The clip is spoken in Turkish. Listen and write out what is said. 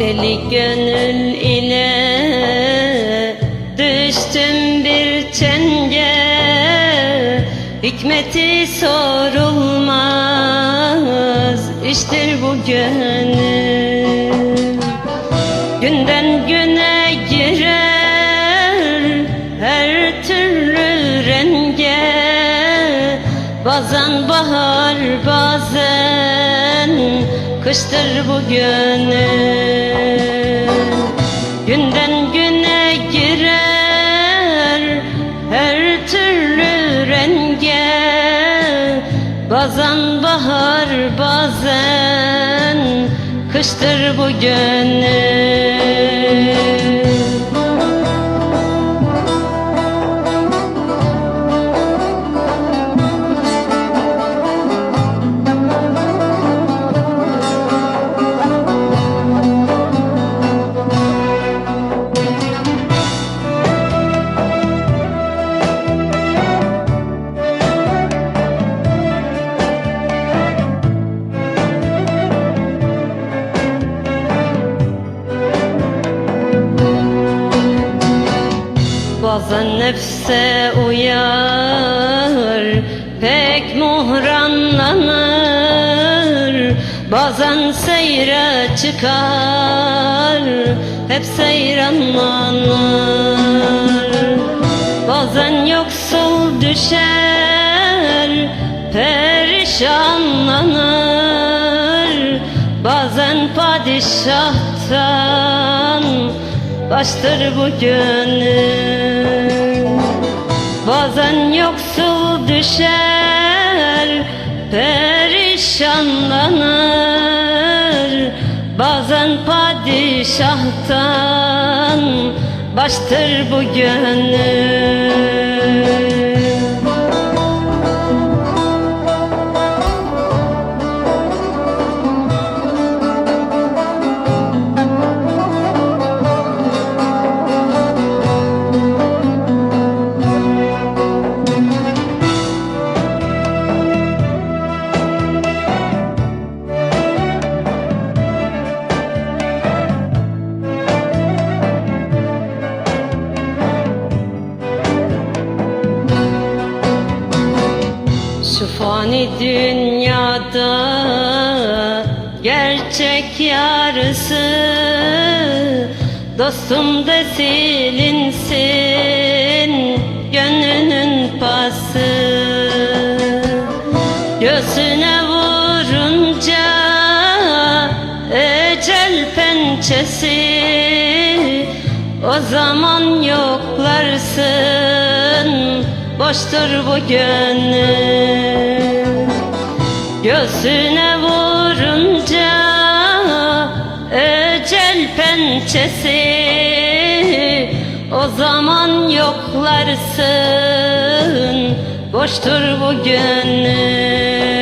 Deli gönül ile düştüm bir çenge. Hikmeti sorulmaz iştir bu gönül. Günden güne girer her türlü renge. Bazen bahar bazen kıştır bu gönül. Günden güne girer her türlü renge Bazen bahar bazen kıştır bu gönül Bazen nefse uyar Pek muhranlanır. Bazen seyre çıkar Hep seyranlanır. Bazen yoksul düşer Perişanlanır. Bazen padişahtan Baştır bu gönül Bazen yoksul düşer Perişanlanır. Bazen padişahtan Baştır bu gönül fani dünyada gerçek yarısı. Dostum da silinsin gönlünün pası. Göğsüne vurunca ecel pençesi. O zaman yoklarsın boştur bu gönül Göğsüne vurunca ecel pençesi O zaman yoklarsın. Boştur bu gönül